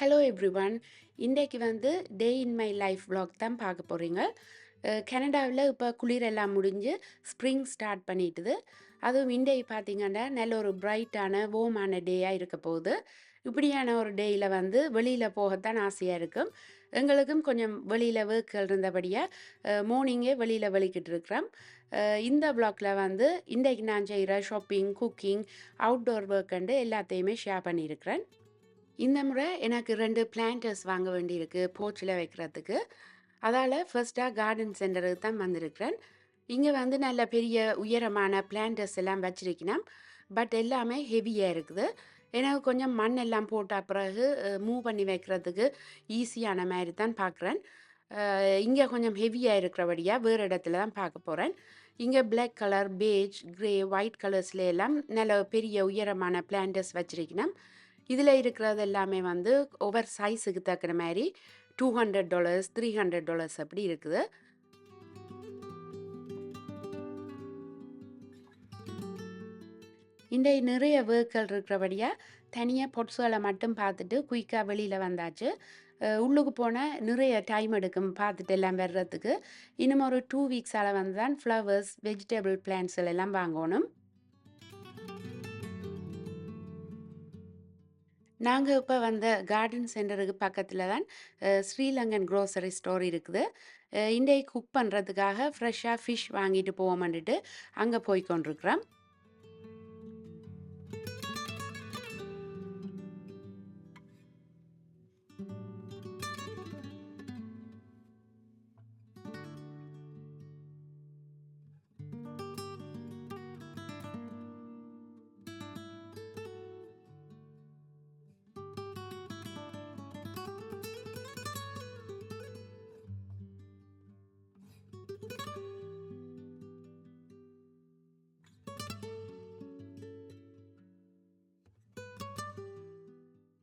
Hello every one இன்றைக்கு வந்து day in my life vlog தான் பார்க்க போகிறீங்க கனடாவில் இப்போ குளிர் எல்லாம் முடிஞ்சு ஸ்ப்ரிங் ஸ்டார்ட் பண்ணிட்டுது. அதுவும் இன்றைக்கு பார்த்தீங்கன்னா நல்ல ஒரு பிரைட்டான warm-ஆன டேயாக இருக்க போகுது. இப்படியான ஒரு டேயில் வந்து வெளியில் போகத்தான் ஆசையாக இருக்கும் எங்களுக்கும் கொஞ்சம் வெளியில் ஒர்க்குகள் இருந்தபடியாக மார்னிங்கே வெளியில் வெளிக்கிட்டு இருக்கிறோம். இந்த vlogல வந்து இன்றைக்கு நான் செய்கிற ஷாப்பிங் குக்கிங் அவுட்டோர் ஒர்க் எல்லாத்தையுமே ஷேர் பண்ணியிருக்கிறேன். இந்த முறை எனக்கு ரெண்டு பிளான்டர்ஸ் வாங்க வேண்டியிருக்கு போர்ச்சில் வைக்கிறதுக்கு. அதால் ஃபர்ஸ்ட்டாக கார்டன் சென்டருக்கு தான் வந்திருக்கிறேன். இங்கே வந்து நல்ல பெரிய உயரமான பிளான்டர்ஸ் எல்லாம் வச்சிருக்கணும். பட் எல்லாமே ஹெவியாக இருக்குது. எனக்கு கொஞ்சம் மண் எல்லாம் போட்ட பிறகு மூவ் பண்ணி வைக்கிறதுக்கு ஈஸியான மாதிரி தான் பார்க்குறேன் இங்கே கொஞ்சம் ஹெவியாக இருக்கிறபடியாக வேறு இடத்துல தான் பார்க்க போகிறேன் இங்கே black colour beige grey white கலர்ஸ்ல எல்லாம் நல்ல பெரிய உயரமான பிளான்டர்ஸ் வச்சுருக்கணும். இதில் இருக்கிறது எல்லாமே வந்து ஒவ்வொரு சைஸுக்கு தக்கிற மாதிரி two hundred dollars three hundred dollars அப்படி இருக்குது. இந்த நிறைய வேர்க்கள் இருக்கிறபடியாக தனியாக பொட்ஸுகளை மட்டும் பார்த்துட்டு குயிக்காக வெளியில் வந்தாச்சு. உள்ளுக்கு போனால் நிறைய டைம் எடுக்கும் பார்த்துட்டு எல்லாம் வர்றதுக்கு. இன்னும் ஒரு டூ வீக்ஸால் வந்து தான் ஃப்ளவர்ஸ் வெஜிடபிள் பிளான்ட்ஸ் எல்லாம் வாங்கணும். நாங்கள் இப்போ வந்த கார்டன் சென்டருக்கு பக்கத்தில் தான் அஹ், ஸ்ரீலங்கன் க்ரோசரி ஸ்டோர் இருக்குது. அஹ், இன்றைக்கு குக் பண்ணுறதுக்காக ஃப்ரெஷ்ஷாக ஃபிஷ் வாங்கிட்டு போவோம்னுட்டு அங்கே போய் கொண்டிருக்கிறோம்.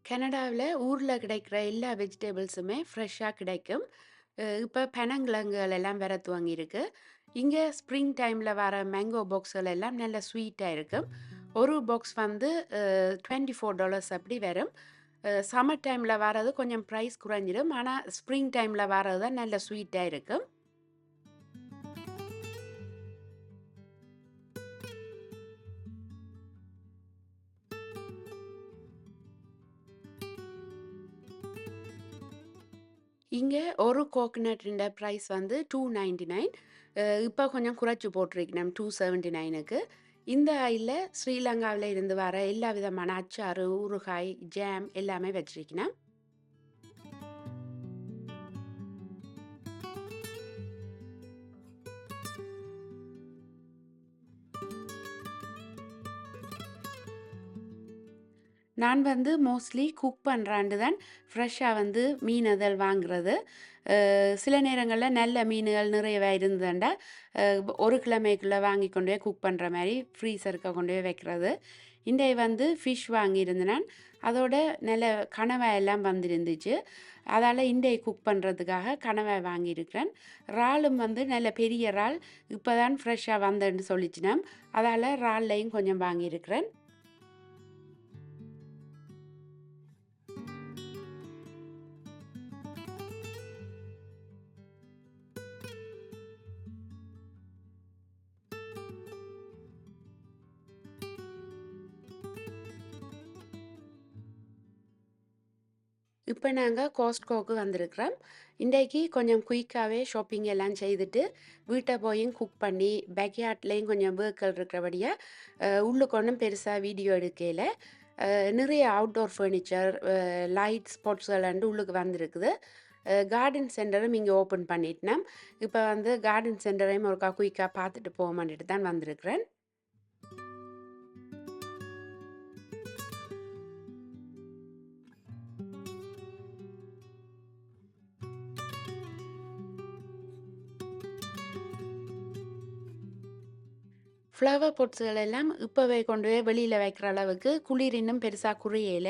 கனடாவில் ஊரில் கிடைக்கிற எல்லா வெஜிடபிள்ஸுமே ஃப்ரெஷ்ஷாக கிடைக்கும். இப்போ பனங்கிழங்குகள் எல்லாம் வர துவங்கியிருக்கு. இங்கே ஸ்ப்ரிங் டைமில் வர மேங்கோ பாக்ஸ்கள் எல்லாம் நல்ல ஸ்வீட்டாக இருக்கும். ஒரு பாக்ஸ் வந்து டுவெண்ட்டி ஃபோர் டாலர்ஸ் அப்படி வரும். சம்மர் டைமில் வர்றது கொஞ்சம் ப்ரைஸ் குறைஞ்சிடும். ஆனால் ஸ்ப்ரிங் டைமில் வர்றது தான் நல்ல ஸ்வீட்டாக இருக்கும். இங்கே ஒரு கோகனட்டுன்ற ப்ரைஸ் வந்து டூ நைன்டி நைன் இப்போ கொஞ்சம் குறைச்சி போட்டிருக்கணும் டூ செவன்ட்டி நைனுக்கு இந்த ஐயில் ஸ்ரீலங்காவில் இருந்து வர எல்லா விதமான அச்சாறு ஊறுகாய் ஜாம் எல்லாமே வச்சிருக்கணும். நான் வந்து மோஸ்ட்லி குக் பண்ணுறாண்டு தான் ஃப்ரெஷ்ஷாக வந்து மீன் அதழ் வாங்குறது. சில நேரங்களில் நல்ல மீன்கள் நிறையவே இருந்ததுண்டா ஒரு கிழமைக்குள்ளே வாங்கி கொண்டு போய் குக் பண்ணுற மாதிரி ஃப்ரீசருக்கு கொண்டு போய் வைக்கிறது. இன்றைய வந்து ஃபிஷ் வாங்கியிருந்தேன். அதோட நல்ல கனவை எல்லாம் வந்திருந்துச்சு. அதால் இன்றைய குக் பண்ணுறதுக்காக கனவை வாங்கியிருக்கிறேன். இறாலும் வந்து நல்ல பெரிய இறால் இப்போ தான் ஃப்ரெஷ்ஷாக வந்தேன்னு சொல்லிச்சினேன் அதால் இறால்லையும் கொஞ்சம் வாங்கியிருக்கிறேன். இப்போ நாங்கள் காஸ்ட்கோக்கு வந்திருக்கிறோம். இன்றைக்கு கொஞ்சம் குயிக்காகவே ஷாப்பிங் எல்லாம் செய்துட்டு வீட்டை போயும் குக் பண்ணி பேக்யார்ட்லேயும் கொஞ்சம் வேர்க்கல் இருக்கிறபடியாக உள்ளுக்கு ஒன்றும் பெருசாக வீடியோ எடுக்கையில் நிறைய அவுட்டோர் ஃபர்னிச்சர் லைட் ஸ்பாட்ஸ்கள் உள்ளுக்கு வந்திருக்குது. கார்டன் சென்டரும் இங்கே ஓப்பன் பண்ணிட்டேன் இப்போ வந்து கார்டன் சென்டரையும் ஒருக்கா குயிக்காக பார்த்துட்டு போக போகமான்ட்டு தான் வந்திருக்கிறேன். ஃப்ளவர் பொட்ஸுகள் எல்லாம் இப்போவே கொண்டு போய் வெளியில் வைக்கிற அளவுக்கு குளிர் இன்னும் பெருசாக குறையல.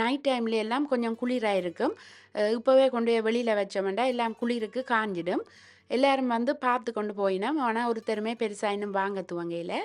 நைட் டைம்ல எல்லாம் கொஞ்சம் குளிராக இருக்கும் இப்போவே கொண்டு போய் வெளியில் வச்சோம்னா எல்லாம் குளிருக்கு காஞ்சிடும். எல்லாரும் வந்து பார்த்து கொண்டு போயினோம். ஆனால் ஒருத்தருமே பெருசாக இன்னும் வாங்க துவங்கையில்.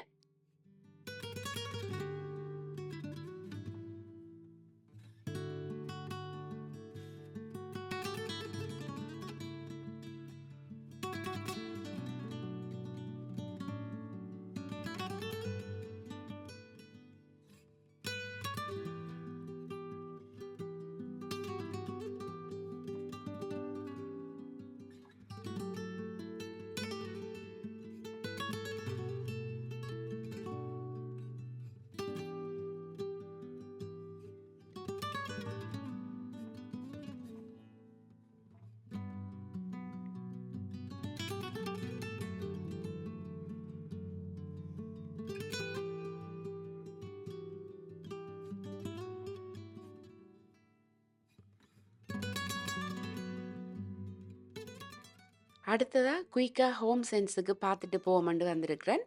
அடுத்ததாக குயிக்காக ஹோம் சென்ஸுக்கு பார்த்துட்டு போவோம்ண்டு வந்திருக்கிறேன்.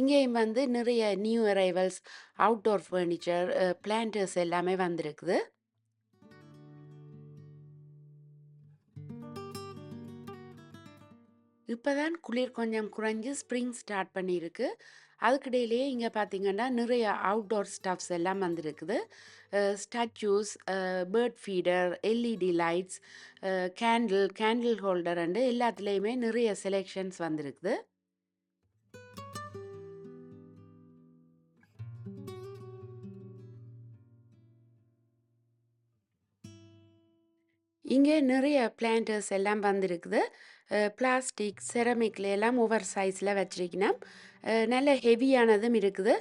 இங்கேயும் வந்து நிறைய new arrivals, outdoor furniture, planters எல்லாமே வந்திருக்குது. இப்பதான் குளிர் கொஞ்சம் குறைஞ்சு ஸ்ப்ரிங் ஸ்டார்ட் பண்ணியிருக்கு. அதுக்கிடையிலேயே இங்கே பார்த்தீங்கன்னா, நிறைய அவுட்டோர் ஸ்டஃப்ஸ் எல்லாம் வந்திருக்குது. Statues, bird feeder, LED lights, candle candle, holder and எல்லாத்துலேயுமே நிறைய செலெக்ஷன்ஸ் வந்திருக்குது. இங்கே நிறைய பிளான்டர்ஸ் எல்லாம் வந்திருக்குது. பிளாஸ்டிக், செரமிக்கில் எல்லாம் ஓவர் சைஸில் வச்சிருக்கணும். நல்ல ஹெவியானதும் இருக்குது.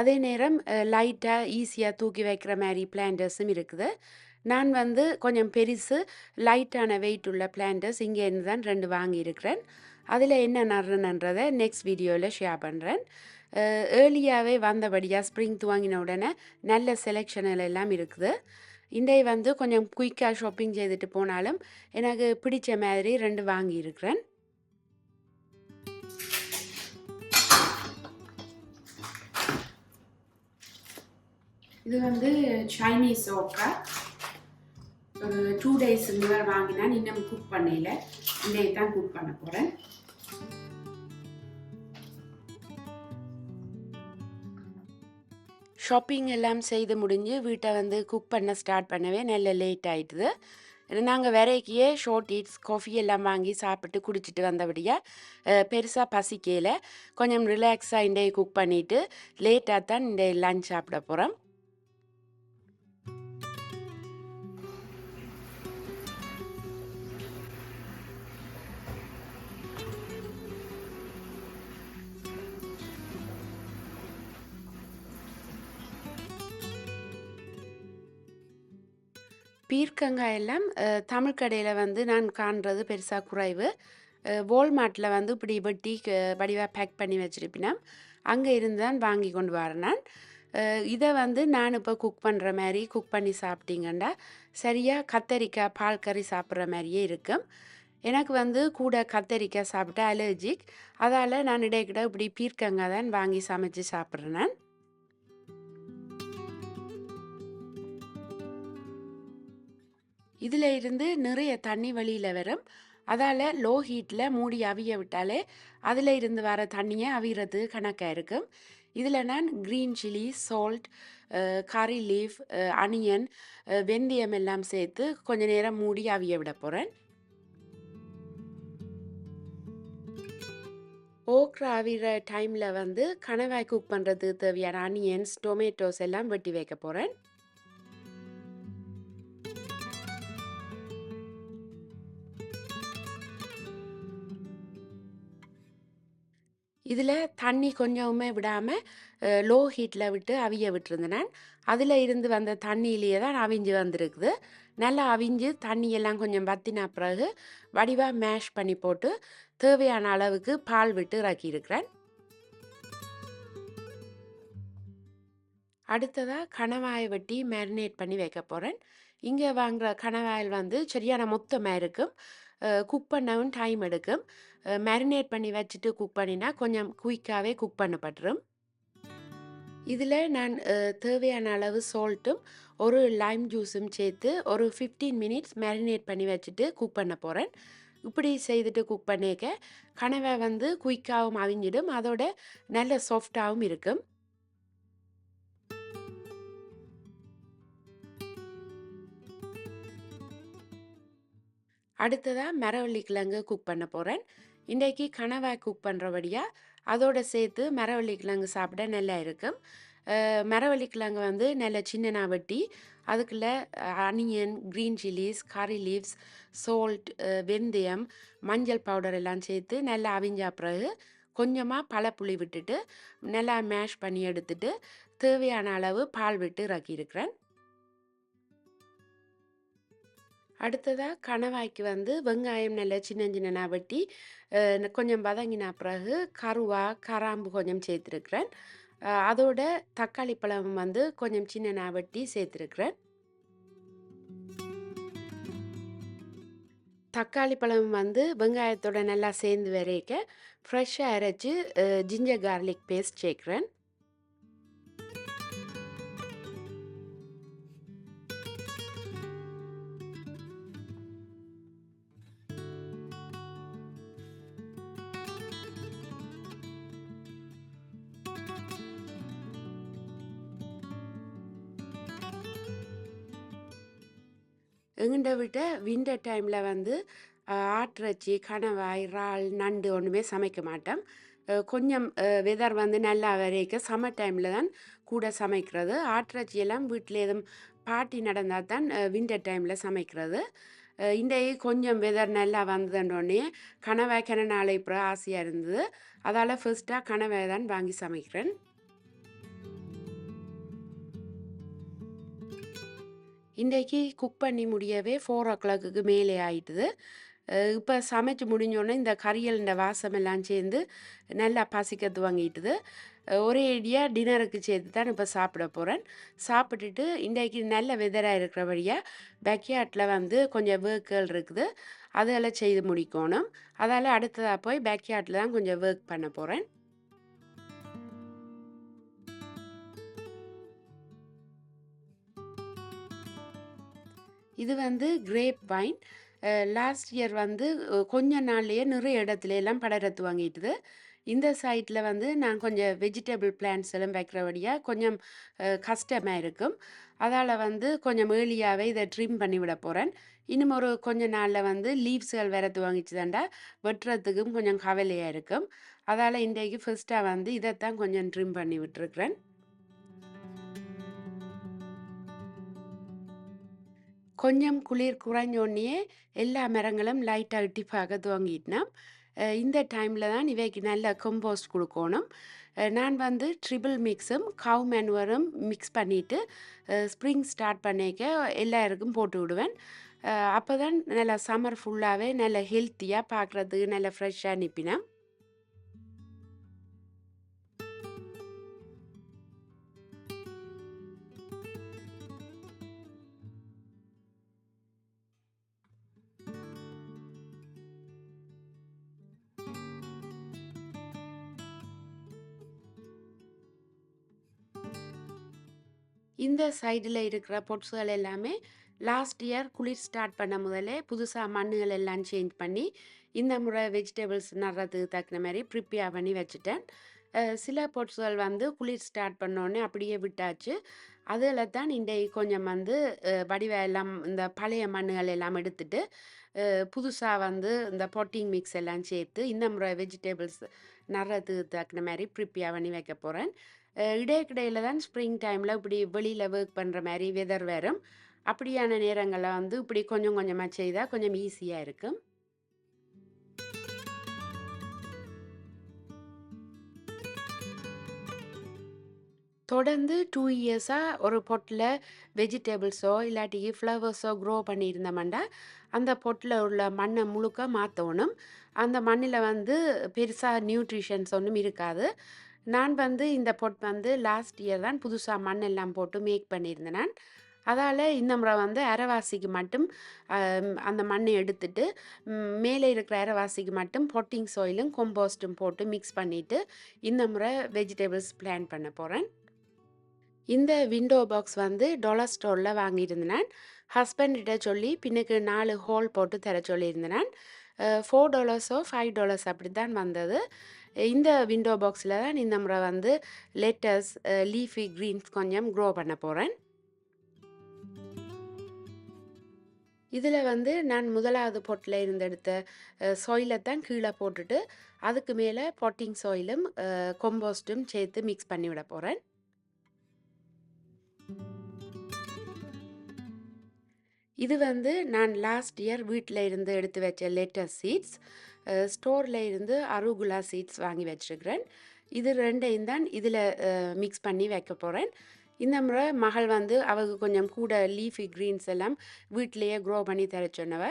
அதே நேரம் லைட்டாக ஈஸியாக தூக்கி வைக்கிற மாதிரி பிளான்டர்ஸும் இருக்குது. நான் வந்து கொஞ்சம் பெருசு, லைட்டான வெயிட் உள்ள பிளான்டர்ஸ் இங்கேருந்து தான் ரெண்டு வாங்கியிருக்கிறேன். அதில் என்ன நடுறேன்றதை நெக்ஸ்ட் வீடியோவில் ஷேர் பண்ணுறேன் ஏர்லியாகவே வந்தபடியாக ஸ்ப்ரிங் துவங்கின உடனே நல்ல செலெக்ஷனில் எல்லாம் இருக்குது. இன்றைய வந்து கொஞ்சம் குயிக்காக ஷாப்பிங் செய்துட்டு போனாலும், எனக்கு பிடிச்ச மாதிரி ரெண்டு வாங்கியிருக்கிறேன். இது வந்து சைனீஸ் ஓக்கா. ஒரு 2 டேஸ் மாதிரி வாங்கினேன். இன்னும் குக் பண்ணல. இன்றைக்கு தான் குக் பண்ண போகிறேன் ஷாப்பிங் எல்லாம் செய்து முடிஞ்சு வீட்டை வந்து குக் பண்ண ஸ்டார்ட் பண்ணவே நல்ல லேட் ஆயிட்டுது. நாங்கள் வரைக்கியே ஷார்ட் ஈட்ஸ், காஃபி எல்லாம் வாங்கி சாப்பிட்டு குடிச்சிட்டு வந்தபடியாக பெருசாக பெருசா பசிக்கல. கொஞ்சம் ரிலாக்ஸாக இன்றைய குக் பண்ணிவிட்டு லேட்டாக தான் இன்றைய லஞ்ச் சாப்பிட போகிறோம் பீர்க்கங்காய் எல்லாம் தமிழ் கடையில் வந்து நான் காண்றது பெருசாக குறைவு. வால்மார்ட்டில் வந்து இப்படி வெட்டி வடிவாக பேக் பண்ணி வச்சிருப்பினாம். அங்கே இருந்து தான் வாங்கி கொண்டு வரேன் நான். இதை வந்து நான் இப்போ குக் பண்ணுற மாதிரி குக் பண்ணி சாப்பிட்டீங்கன்னா, சரியாக கத்தரிக்காய், பால் கறி சாப்பிட்ற மாதிரியே இருக்கும். எனக்கு வந்து கூட கத்தரிக்காய் சாப்பிட்டா அலர்ஜிக். அதால் நான் இடைக்கிட இப்படி பீர்க்கங்காய் தான் வாங்கி சமைச்சு சாப்பிட்றேன் நான். இதில் இருந்து நிறைய தண்ணி வெளியில் வரும். அதால் லோ ஹீட்டில் மூடி அவிய விட்டாலே, அதில் இருந்து வர தண்ணியை அவிகிறது கணக்காக இருக்கும். இதில் நான் green chilli, salt, curry leaf, onion, வெந்தயம் எல்லாம் சேர்த்து கொஞ்ச நேரம் மூடி அவிய விட போகிறேன் ஓக்ரா அவிற டைமில் வந்து கணவாய் குக் பண்ணுறதுக்கு தேவையான அனியன்ஸ், டொமேட்டோஸ் எல்லாம் வெட்டி வைக்க போகிறேன் இதில் தண்ணி கொஞ்சமுமே விடாமல் லோ ஹீட்டில் விட்டு அவிய விட்டுருந்தேன் அதில் இருந்து வந்த தண்ணியிலேயே தான் அவிஞ்சு வந்திருக்குது. நல்லா அவிஞ்சு தண்ணியெல்லாம் கொஞ்சம் வத்தின பிறகு, வடிவாக மேஷ் பண்ணி போட்டு, தேவையான அளவுக்கு பால் விட்டு இறக்கியிருக்கிறேன். அடுத்ததாக கணவாயை வெட்டி மேரினேட் பண்ணி வைக்க போகிறேன் இங்கே வாங்குகிற கணவாயில் வந்து சரியான மொத்தமாக இருக்கும். குக் பண்ணவும் டைம் எடுக்கும். மேரினேட் பண்ணி வச்சுட்டு குக் பண்ணினா, கொஞ்சம் குயிக்காகவே குக் பண்ணப்பட்டுரும். இதில் நான் தேவையான அளவு சால்ட்டும், ஒரு லைம் ஜூஸும் சேர்த்து ஒரு 15 மினிட்ஸ் மேரினேட் பண்ணி வச்சுட்டு குக் பண்ண போகிறேன் இப்படி செய்துட்டு குக் பண்ணிக்க, கனவை வந்து குயிக்காகவும் அவிஞ்சிடும். அதோட நல்ல சாஃப்டாகவும் இருக்கும். அடுத்ததாக மரவள்ளி கிழங்கு குக் பண்ண போகிறேன் இன்றைக்கு கணவாய் குக் பண்ணுறபடியாக அதோட சேர்த்து மரவள்ளி கிழங்கு சாப்பிட நல்லா இருக்கும். மரவள்ளி கிழங்கு வந்து நல்ல சின்னனா வெட்டி, அதுக்குள்ள onion, green chillies, curry leaves, salt வெந்தயம், மஞ்சள் பவுடர் எல்லாம் சேர்த்து நல்லா அவிஞ்சா பிறகு, கொஞ்சமாக பழப்புளி விட்டுட்டு, நல்லா மேஷ் பண்ணி எடுத்துட்டு, தேவையான அளவு பால் விட்டு இறக்கியிருக்கிறேன். அடுத்ததாக கணவாய்க்கு வந்து வெங்காயம் நல்லா சின்ன சின்னனா வெட்டி, கொஞ்சம் வதங்கின பிறகு கருவா, கராம்பு கொஞ்சம் சேர்த்துருக்குறேன். அதோட தக்காளி பழம் வந்து கொஞ்சம் சின்னனா வெட்டி சேர்த்துருக்குறேன். தக்காளி பழம் வந்து வெங்காயத்தோட நல்லா சேர்ந்து வரைக்க ஃப்ரெஷ்ஷாக அரைச்சி ஜிஞ்சர் கார்லிக் பேஸ்ட் சேர்க்குறேன். எங்கிட்ட விட்ட வின்டர் டைமில் வந்து அஹ், கணவாய் இறால் நண்டு ஒன்றுமே சமைக்க மாட்டோம் கொஞ்சம் வெதர் வந்து நல்லா வரைக்கும் சம்மர் டைமில் தான் கூட சமைக்கிறது. ஆட்டிறைச்சி எல்லாம் வீட்டில் எதுவும் பார்ட்டி நடந்தால் தான் வின்டர் டைமில் சமைக்கிறது. அஹ், இன்றைக்கு கொஞ்சம் வெதர் நல்லா வந்ததுன்னொடனே கணவாய் கிணநாளை இப்போ ஆசையாக இருந்தது. அதால் ஃபர்ஸ்ட்டாக கணவாய் தான் வாங்கி சமைக்கிறேன். இன்றைக்கி குக் பண்ணி முடியவே ஃபோர் ஓ கிளாக்குக்கு மேலே ஆயிட்டுது. இப்போ சமைச்சு முடிஞ்சோடனே இந்த கறியல்ன்ற வாசமெல்லாம் சேர்ந்து நல்லா பசிக்க துவங்கிட்டுது ஒரே அடியாக டின்னருக்கு சேர்த்து தான் இப்போ சாப்பிட போகிறேன் சாப்பிட்டுட்டு இன்றைக்கு நல்ல வெதராக இருக்கிறபடியாக பேக்யார்டில் வந்து கொஞ்சம் ஒர்க்குகள் இருக்குது. அதெல்லாம் செய்து முடிக்கணும். அதால் அடுத்ததாக போய் பேக்யார்டில் தான் கொஞ்சம் ஒர்க் பண்ண போகிறேன் இது வந்து கிரேப் வைன் லாஸ்ட் இயர் வந்து கொஞ்ச நாள்லேயே நிறைய இடத்துல எல்லாம் படரத்து வாங்கிட்டுது. இந்த சைட்டில் வந்து நான் கொஞ்சம் வெஜிடபிள் பிளான்ஸ் எல்லாம் வைக்கிறபடியாக கொஞ்சம் கஷ்டமாக இருக்கும். அதால் வந்து கொஞ்சம் ஏர்லியாகவே இதை ட்ரிம் பண்ணி விட போகிறேன் இன்னும் ஒரு கொஞ்ச நாளில் வந்து லீவ்ஸ்கள் வேற துவங்கிச்சுதாண்டா வெட்டுறதுக்கும் கொஞ்சம் கவலையாக இருக்கும். அதால் இன்றைக்கு ஃபர்ஸ்ட்டாக வந்து இதைத்தான் கொஞ்சம் ட்ரிம் பண்ணி விட்டுருக்குறேன். கொஞ்சம் குளிர் குறைஞ்சோடனே எல்லா மரங்களும் லைட்டாக இட்டி பார்க்க இந்த டைமில் தான் இவைக்கு நல்ல கம்போஸ்ட் கொடுக்கணும். நான் வந்து ட்ரிபிள் மிக்ஸும் கவு மேனுவரும் மிக்ஸ் பண்ணிவிட்டு ஸ்ப்ரிங் ஸ்டார்ட் பண்ணிக்க எல்லாருக்கும் போட்டு விடுவேன். அப்போ தான் நல்லா சம்மர் ஃபுல்லாகவே நல்ல ஹெல்த்தியாக பார்க்குறதுக்கு நல்ல ஃப்ரெஷ்ஷாக அனுப்பினேன் இந்த சைடில் இருக்கிற பொட்ஸுகள் எல்லாமே லாஸ்ட் இயர் குளிர் ஸ்டார்ட் பண்ண முதலே புதுசாக மண்ணுகள் எல்லாம் சேஞ்ச் பண்ணி இந்த முறை வெஜிடபிள்ஸ் நடுறதுக்கு தக்கின மாதிரி ப்ரிப்பேர் பண்ணி வச்சுட்டேன். சில பொட்ஸுகள் வந்து குளிர் ஸ்டார்ட் பண்ணோடனே அப்படியே விட்டாச்சு. அதில் தான் இன்றைக்கு கொஞ்சம் வந்து அஹ் வடிவ எல்லாம் இந்த பழைய மண்ணுகள் எல்லாம் எடுத்துட்டு புதுசாக வந்து இந்த பொட்டிங் மிக்ஸ் எல்லாம் சேர்த்து இந்த முறை வெஜிடபிள்ஸ் நடுறதுக்கு தக்கின மாதிரி ப்ரிப்பேர் பண்ணி வைக்க போகிறேன் இடைக்கிடையில் தான் ஸ்ப்ரிங் டைமில் இப்படி வெளியில் ஒர்க் பண்ணுற மாதிரி வெதர் வரும். அப்படியான நேரங்களில் வந்து இப்படி கொஞ்சம் கொஞ்சமாக செய்தால் கொஞ்சம் ஈஸியாக இருக்கும். தொடர்ந்து டூ இயர்ஸாக ஒரு பொட்டில் வெஜிடபிள்ஸோ இல்லாட்டி ஃப்ளவர்ஸோ க்ரோ பண்ணியிருந்தோம்னா அந்த பொட்டில் உள்ள மண்ணை முழுக்க மாற்றணும் அந்த மண்ணில் வந்து பெருசாக நியூட்ரிஷன்ஸ் ஒன்றும் இருக்காது. நான் வந்து இந்த பொட் வந்து லாஸ்ட் இயர் தான் புதுசாக மண் எல்லாம் போட்டு மேக் பண்ணியிருந்தேன் நான். அதால் இந்த முறை வந்து அரைவாசிக்கு மட்டும் அந்த மண்ணை எடுத்துட்டு மேலே இருக்கிற அரைவாசிக்கு மட்டும் பொட்டிங் சாயிலும் கொம்போஸ்ட்டும் போட்டு மிக்ஸ் பண்ணிவிட்டு இந்த முறை வெஜிடபிள்ஸ் பிளான் பண்ண போகிறேன் இந்த விண்டோ பாக்ஸ் வந்து டொலர் ஸ்டோரில் வாங்கியிருந்தேன் ஹஸ்பண்ட்கிட்ட சொல்லி பின்னுக்கு நாலு ஹோல் போட்டு தர சொல்லியிருந்தேன் ஃபோர் டாலர்ஸோ ஃபைவ் டாலர்ஸ் அப்படி தான் வந்தது. இந்த விண்டோ பாக்ஸில் தான் இந்த முறை வந்து லெட்டஸ் லீஃபி க்ரீன்ஸ் கொஞ்சம் க்ரோ பண்ண போகிறேன் இதில் வந்து நான் முதலாவது பொட்டில் இருந்து எடுத்த சாயிலை தான் கீழே போட்டுட்டு அதுக்கு மேலே பொட்டிங் சாயிலும் கொம்போஸ்ட்டும் சேர்த்து மிக்ஸ் பண்ணி விட போகிறேன் இது வந்து நான் லாஸ்ட் இயர் வீட்டில் இருந்து எடுத்து வச்ச லேட்டஸ்ட் சீட்ஸ் ஸ்டோரில் இருந்து அருகுலா சீட்ஸ் வாங்கி வச்சிருக்கிறேன். இது ரெண்டையும் தான் இதில் மிக்ஸ் பண்ணி வைக்க போகிறேன் இந்த முறை மகள் வந்து அவங்க கொஞ்சம் கூட லீஃபி க்ரீன்ஸ் எல்லாம் வீட்டிலேயே க்ரோ பண்ணி தர சொன்னவ.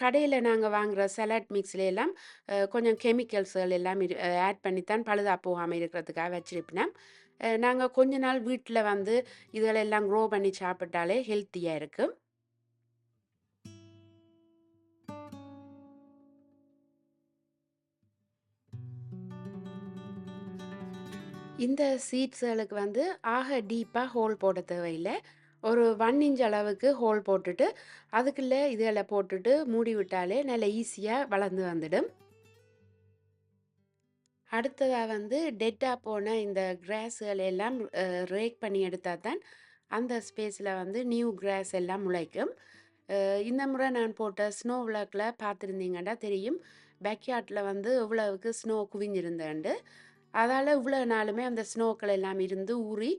கடையில் நாங்கள் வாங்குகிற சலாட் மிக்ஸில் எல்லாம் கொஞ்சம் கெமிக்கல்ஸ்கள் எல்லாம் ஆட் பண்ணித்தான் பழுதா போகாமல் இருக்கிறதுக்காக வச்சிருப்பினேன். நாங்கள் கொஞ்ச நாள் வீட்டில் வந்து இதெல்லாம் க்ரோ பண்ணி சாப்பிட்டாலே ஹெல்த்தியாக இருக்கும். இந்த சீட்ஸ்களுக்கு வந்து ஆக டீப்பாக ஹோல் போட தேவையில்லை. ஒரு ஒன் இன்ச் அளவுக்கு ஹோல் போட்டுட்டு அதுக்குள்ளே இதில் போட்டுட்டு மூடி விட்டாலே நல்லா ஈஸியாக வளர்ந்து வந்துடும். அடுத்ததாக வந்து டெட்டாக போன இந்த கிராஸ்கள் எல்லாம் ரேக் பண்ணி எடுத்தால் தான் அந்த ஸ்பேஸில் வந்து நியூ கிராஸ் எல்லாம் முளைக்கும். இந்த முறை நான் போட்ட ஸ்னோ விளாக்கில் பார்த்துருந்தீங்கன்னா தெரியும். பேக்யார்டில் வந்து இவ்வளவுக்கு ஸ்னோ குவிஞ்சிருந்தேன்ட்டு அதால் இவ்வளோ நாளுமே அந்த ஸ்னோக்கள் எல்லாம் இருந்து ஊறி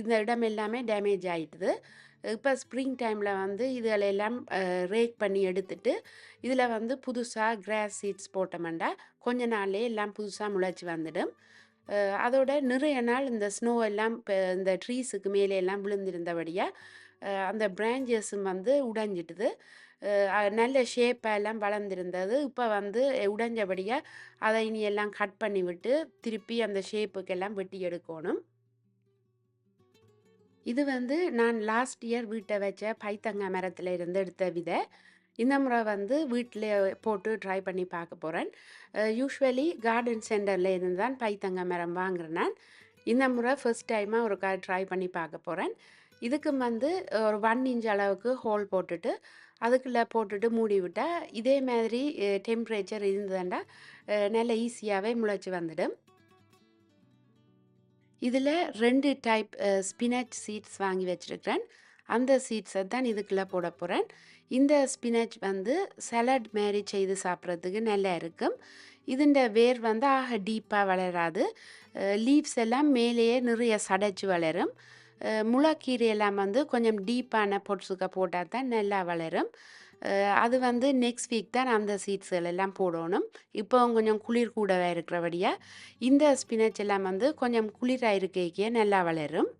இந்த இடம் எல்லாமே டேமேஜ் ஆகிட்டுது இப்போ ஸ்ப்ரிங் டைமில் வந்து இதுகளை எல்லாம் ரேக் பண்ணி எடுத்துட்டு இதில் வந்து புதுசாக கிராஸ் சீட்ஸ் போட்டோம்னா கொஞ்ச நாள்லேயே எல்லாம் புதுசாக முளைச்சி வந்துடும். அதோட நிறைய நாள் இந்த ஸ்னோ எல்லாம் இப்போ இந்த ட்ரீஸுக்கு மேலே எல்லாம் விழுந்திருந்தபடியாக அந்த பிரான்ச்சஸும் வந்து உடைஞ்சிட்டுது. நல்ல ஷேப்பெல்லாம் வளர்ந்துருந்தது. இப்போ வந்து உடைஞ்சபடியாக அதை இனி எல்லாம் கட் பண்ணி விட்டு திருப்பி அந்த ஷேப்புக்கெல்லாம் வெட்டி எடுக்கணும். இது வந்து நான் லாஸ்ட் இயர் வீட்டை வச்ச பைத்தங்க மரத்தில் இருந்து எடுத்த விதை. இந்த முறை வந்து வீட்டில் போட்டு ட்ரை பண்ணி பார்க்க போகிறேன் யூஸ்வலி கார்டன் சென்டரில் இருந்து தான் பைத்தங்க மரம் வாங்குறேன். நான் இந்த முறை ஃபர்ஸ்ட் டைமாக ஒரு கா ட்ரை பண்ணி பார்க்க போகிறேன் இதுக்கு வந்து ஒரு ஒன் இன்ச் அளவுக்கு ஹோல் போட்டுட்டு அதுக்குள்ளே போட்டுட்டு மூடி விட்டால் இதே மாதிரி டெம்பரேச்சர் இருந்ததுண்டா நல்ல ஈஸியாகவே முளைச்சி வந்துடும். இதில் ரெண்டு டைப் ஸ்பினச் சீட்ஸ் வாங்கி வச்சுருக்கிறேன். அந்த சீட்ஸை தான் இதுக்குள்ளே போட போகிறேன் இந்த ஸ்பினச் வந்து சலட் மாரி செய்து சாப்பிட்றதுக்கு நல்லா இருக்கும். இதுண்ட வேர் வந்து ஆக டீப்பாக வளராது. லீவ்ஸ் எல்லாம் மேலேயே நிறைய சடைச்சு வளரும். அஹ் எல்லாம் வந்து கொஞ்சம் டீப்பான பொட்ஸுக்க போட்டால் தான் நல்லா வளரும். அது வந்து நெக்ஸ்ட் வீக் தான் அந்த சீட்ஸ்கள் எல்லாம் போடணும். இப்போ கொஞ்சம் குளிர் கூடவே இருக்கிறபடியாக இந்த ஸ்பினச் எல்லாம் வந்து கொஞ்சம் குளிராக இருக்கைக்கே நல்லா வளரும்.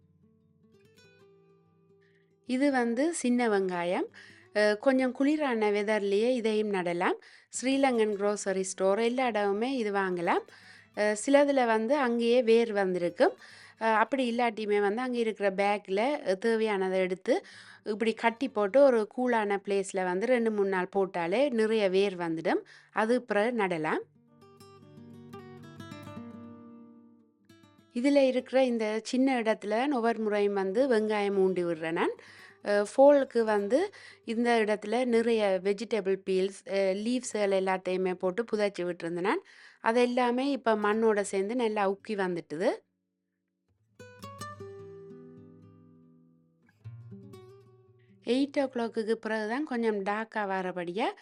இது வந்து சின்ன வெங்காயம். கொஞ்சம் குளிரான வெதர்லேயே இதையும் நடலாம். ஸ்ரீலங்கன் க்ரோசரி ஸ்டோர் எல்லா இடமுமே இது வாங்கலாம். சிலதில் வந்து அங்கேயே வேர் வந்திருக்கும். அப்படி இல்லாட்டியுமே வந்து அங்கே இருக்கிற பேக்கில் தேவையானதை எடுத்து இப்படி கட்டி போட்டு ஒரு கூலான பிளேஸில் வந்து ரெண்டு மூணு நாள் போட்டாலே நிறைய வேர் வந்துடும். அது பிறகு நடலாம். இதில் இருக்கிற இந்த சின்ன இடத்துல ஒவ்வொரு முறையும் வந்து வெங்காயம் ஊண்டி விடுறேன் நான். ஃபோலுக்கு வந்து இந்த இடத்துல நிறைய வெஜிடபிள் பீல்ஸ் லீவ்ஸ் எல்லாத்தையுமே போட்டு புதைச்சி விட்டுருந்தேன் நான். அது எல்லாமே இப்போ மண்ணோட சேர்ந்து நல்லா உக்கி வந்துட்டுது. எயிட் ஓ கிளாக்குக்கு பிறகு தான் கொஞ்சம் டார்க்காக வரபடியாக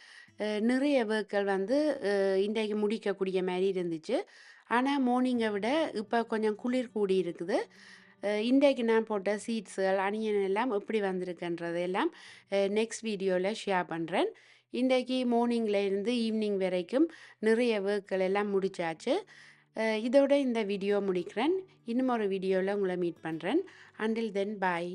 நிறைய வேர்க்கள் வந்து இன்றைக்கு முடிக்கக்கூடிய மாதிரி இருந்துச்சு. ஆனால் மார்னிங்கை விட இப்போ கொஞ்சம் குளிர் கூடி இருக்குது. இன்றைக்கு நான் போட்ட சீட்ஸுகள் அணியன் எல்லாம் எப்படி வந்திருக்குன்றது எல்லாம் நெக்ஸ்ட் வீடியோவில் ஷேர் பண்ணுறேன் இன்றைக்கு மார்னிங்கில் இருந்து ஈவினிங் வரைக்கும் நிறைய வேர்க்கள் எல்லாம் முடிச்சாச்சு. இதோட இந்த வீடியோ முடிக்கிறேன். இன்னும் ஒரு வீடியோவில் உங்களை மீட் பண்ணுறேன் அண்டில் தென் பாய்